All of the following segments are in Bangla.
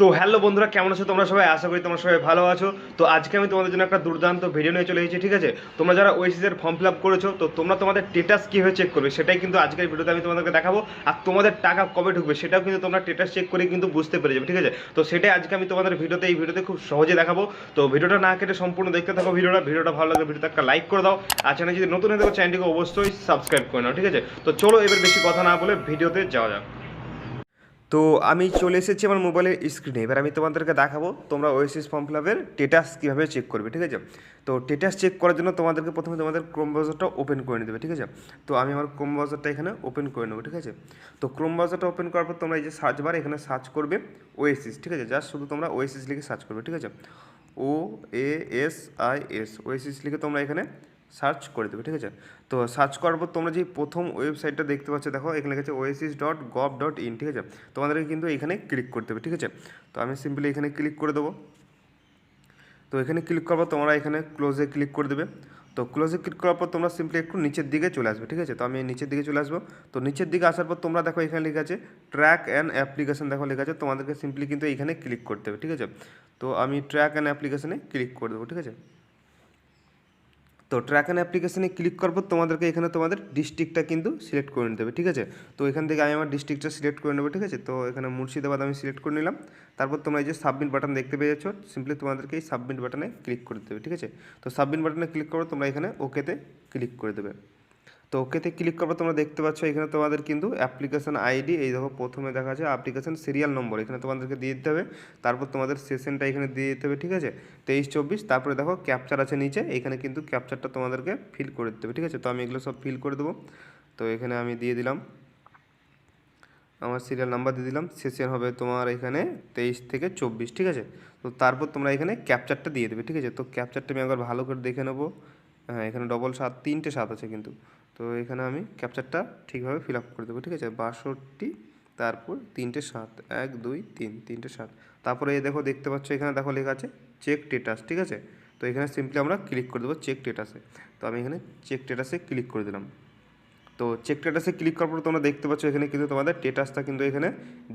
তো হ্যালো বন্ধুরা, কেমন আছো? তোমরা সবাই আশা করি তোমরা সবাই ভালো আছো। তো আজকে আমি তোমাদের জন্য একটা দুর্দান্ত ভিডিও নিয়ে চলে এসেছি, ঠিক আছে? তোমরা যারা ওয়েসিসের ফর্ম ফিল আপ করেছ, তো তোমরা তোমাদের স্টেটাস কীভাবে চেক করবে, সেটাই কিন্তু আজকের ভিডিওতে আমি তোমাদেরকে দেখাবো। আর তোমাদের টাকা কবে ঢুকবে, সেটাও কিন্তু তোমরা স্টেটাস চেক করে কিন্তু বুঝতে পেরে যাবে, ঠিক আছে? তো সেটাই আজকে আমি তোমাদের ভিডিওতে এই ভিডিওতে খুব সহজে দেখাবো। তো ভিডিওটা না কেটে সম্পূর্ণ দেখতে থাকো ভিডিওটা ভিডিওটা ভালো লাগলে ভিডিওতে একটা লাইক করে দাও। আর চ্যানেল যদি নতুন হয়ে থাকো চ্যানেলটিকে অবশ্যই সাবস্ক্রাইব করে নাও, ঠিক আছে? তো চলো এবার বেশি কথা না বলে ভিডিওতে যাওয়া যাক। তো আমি চলে এসেছি আমার মোবাইলের স্ক্রিনে এবার আমি তোমাদেরকে দেখাবো তোমরা ওয়েসিস ফর্ম ফিল আপের টেটাস কীভাবে চেক করবে, ঠিক আছে? তো টেটাস চেক করার জন্য তোমাদেরকে প্রথমে তোমাদের ক্রোম ব্রাউজারটা ওপেন করে নিতে হবে, ঠিক আছে? তো আমি আমার ক্রোম ব্রাউজারটা এখানে ওপেন করে নেব, ঠিক আছে? তো ক্রোম ব্রাউজারটা ওপেন করার পর তোমরা এই যে সার্চ বার এখানে সার্চ করবে ওয়েসিস ঠিক আছে? জাস্ট শুধু তোমরা ওয়েসিস লিখে সার্চ করবে, ঠিক আছে? O A S I S oasis লিখে তোমরা এখানে সার্চ করে দেবে, ঠিক আছে? তো সার্চ করার পর তোমরা যে প্রথম ওয়েবসাইটটা দেখতে পাচ্ছ, দেখো, এখানে লেখা আছে oasis dot gov dot in ঠিক আছে? তোমাদেরকে কিন্তু এখানে ক্লিক করতে হবে, ঠিক আছে? তো আমি সিম্পলি এখানে ক্লিক করে দেবো। তো এখানে ক্লিক করার পর তোমরা এখানে ক্লোজে ক্লিক করে দেবে। তো ক্লোজে ক্লিক করার পর তোমরা সিম্পলি একটু নিচের দিকে চলে আসবে, ঠিক আছে? তো আমি নিচের দিকে চলে আসব। তো নিচের দিকে আসার পর তোমরা দেখো, এখানে লেখা আছে ট্র্যাক অ্যান্ড অ্যাপ্লিকেশন দেখো, লেখা আছে। তোমাদেরকে সিম্পলি কিন্তু এখানে ক্লিক করতে হবে, ঠিক আছে? তো আমি ট্র্যাক অ্যান্ড অ্যাপ্লিকেশনে ক্লিক করে দেবো, ঠিক আছে? তো ট্র্যাক অ্যান্ড অ্যাপ্লিকেশনে ক্লিক করব, তোমাদেরকে এখানে তোমাদের ডিস্ট্রিক্টটা কিন্তু সিলেক্ট করে নিতে হবে, ঠিক আছে? তো এখান থেকে আমি আমার ডিস্ট্রিক্টটা সিলেক্ট করে নেব, ঠিক আছে? তো এখানে মুর্শিদাবাদ আমি সিলেক্ট করে নিলাম। তারপর তোমরা এই যে সাবমিট বাটন দেখতে পেয়ে যাচ্ছ সিম্পলি তোমাদেরকে এই সাবমিট বাটনে ক্লিক করে দেবে ঠিক আছে? তো সাবমিট বাটনে ক্লিক করো, তোমরা এখানে ওকেতে ক্লিক করে দেবে। তো ওকেতে ক্লিক করব তোমরা দেখতে পাচ্ছ, এখানে তোমাদের কিন্তু অ্যাপ্লিকেশন আইডি এই দেখো প্রথমে দেখা আছে অ্যাপ্লিকেশন সিরিয়াল নম্বর এখানে তোমাদেরকে দিয়ে দিতে হবে। তারপর তোমাদের সেশনটা এখানে দিয়ে দিতে হবে, ঠিক আছে? তেইশ, চব্বিশ, তারপরে দেখো ক্যাপচার আছে নিচে, এখানে কিন্তু ক্যাপচারটা তোমাদেরকে ফিল করে দিতে হবে, ঠিক আছে? তো আমি এগুলো সব ফিল করে দেবো। তো এখানে আমি দিয়ে দিলাম। আমার সিরিয়াল নাম্বার দিয়ে দিলাম সেশন হবে তোমার এখানে তেইশ থেকে চব্বিশ, ঠিক আছে? তো তারপর তোমরা এখানে ক্যাপচারটা দিয়ে দেবে, ঠিক আছে? তো ক্যাপচারটা আমি একবার ভালো করে দেখে নেব। হ্যাঁ এখানে ডবল সাত, তিনটে সাত আছে কিন্তু। তো এখানে আমি ক্যাপচারটা ঠিকভাবে ফিল আপ করে দেবো, ঠিক আছে? বাষট্টি, তারপর তিনটে সাত, এক, দুই, তিন, তিনটে সাত। তারপরে এই দেখো, দেখতে পাচ্ছ, এখানে দেখো লেখা আছে চেক টেটাস ঠিক আছে? তো এখানে সিম্পলি আমরা ক্লিক করে দেবো চেক টেটাসে তো আমি এখানে চেক টেটাসে ক্লিক করে দিলাম। তো চেক স্ট্যাটাসে ক্লিক করার পর তোমরা দেখতে পাচ্ছ এখানে কিন্তু তোমাদের স্টেটাসটা কিন্তু এখানে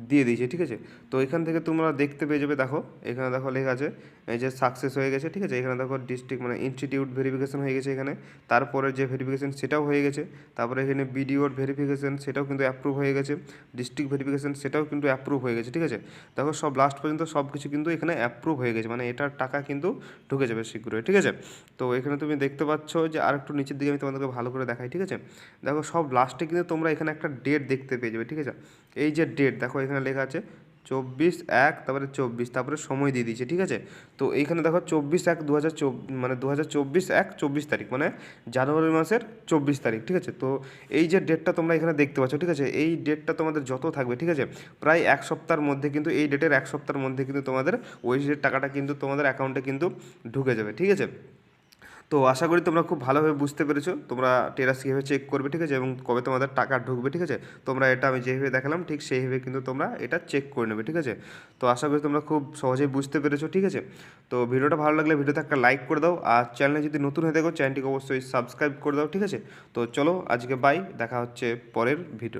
দিয়ে দিয়েছে, ঠিক আছে? তো এখান থেকে তোমরা দেখতে পেয়ে যাবে, দেখো, এখানে দেখো লেখা আছে, এই যে সাকসেস হয়ে গেছে, ঠিক আছে? এখানে দেখো ডিস্ট্রিক্ট মানে ইনস্টিটিউট ভেরিফিকেশন হয়ে গেছে এখানে, তারপরে যে ভেরিফিকেশন সেটাও হয়ে গেছে, তারপরে এখানে বিডিওর ভেরিফিকেশন সেটাও কিন্তু অ্যাপ্রুভ হয়ে গেছে ডিস্ট্রিক্ট ভেরিফিকেশন সেটাও কিন্তু অ্যাপ্রুভ হয়ে গেছে, ঠিক আছে? দেখো সব লাস্ট পর্যন্ত সব কিছু কিন্তু এখানে অ্যাপ্রুভ হয়ে গেছে মানে এটার টাকা কিন্তু ঢুকে যাবে শীঘ্রই, ঠিক আছে? তো এখানে তুমি দেখতে পাচ্ছ যে আর একটু নিচের দিকে আমি তোমাদেরকে ভালো করে দেখাই, ঠিক আছে? দেখো সব লাস্টে কিন্তু তোমরা এখানে একটা ডেট দেখতে পেয়ে যাবে, ঠিক আছে? এই যে ডেট দেখো এখানে লেখা আছে চব্বিশ এক, তারপরে চব্বিশ, তারপরে সময় দিয়ে দিয়েছে, ঠিক আছে? তো এইখানে দেখো চব্বিশ এক দু মানে দু এক, চব্বিশ তারিখ মানে জানুয়ারি মাসের চব্বিশ তারিখ, ঠিক আছে? তো এই যে ডেটটা তোমরা এখানে দেখতে পাচ্ছ, ঠিক আছে? এই ডেটটা তোমাদের যত থাকবে, ঠিক আছে? প্রায় এক সপ্তাহের মধ্যে কিন্তু এই ডেটের এক সপ্তাহের মধ্যে কিন্তু তোমাদের ওই টাকাটা কিন্তু তোমাদের অ্যাকাউন্টে কিন্তু ঢুকে যাবে, ঠিক আছে? তো আশা করি তোমরা খুব ভালোভাবে বুঝতে পেরেছ। তোমরা টেরাস কীভাবে চেক করবে, ঠিক আছে? এবং কবে তোমাদের টাকা ঢুকবে, ঠিক আছে? তোমরা এটা আমি যেভাবে দেখালাম, ঠিক সেইভাবে কিন্তু তোমরা এটা চেক করে নেবে, ঠিক আছে? তো আশা করি তোমরা খুব সহজেই বুঝতে পেরেছ, ঠিক আছে? তো ভিডিওটা ভালো লাগলে ভিডিওতে একটা লাইক করে দাও। আর চ্যানেলে যদি নতুন হয়ে থাকো চ্যানেলটিকে অবশ্যই সাবস্ক্রাইব করে দাও, ঠিক আছে? তো চলো আজকে বাই দেখা হচ্ছে পরের ভিডিও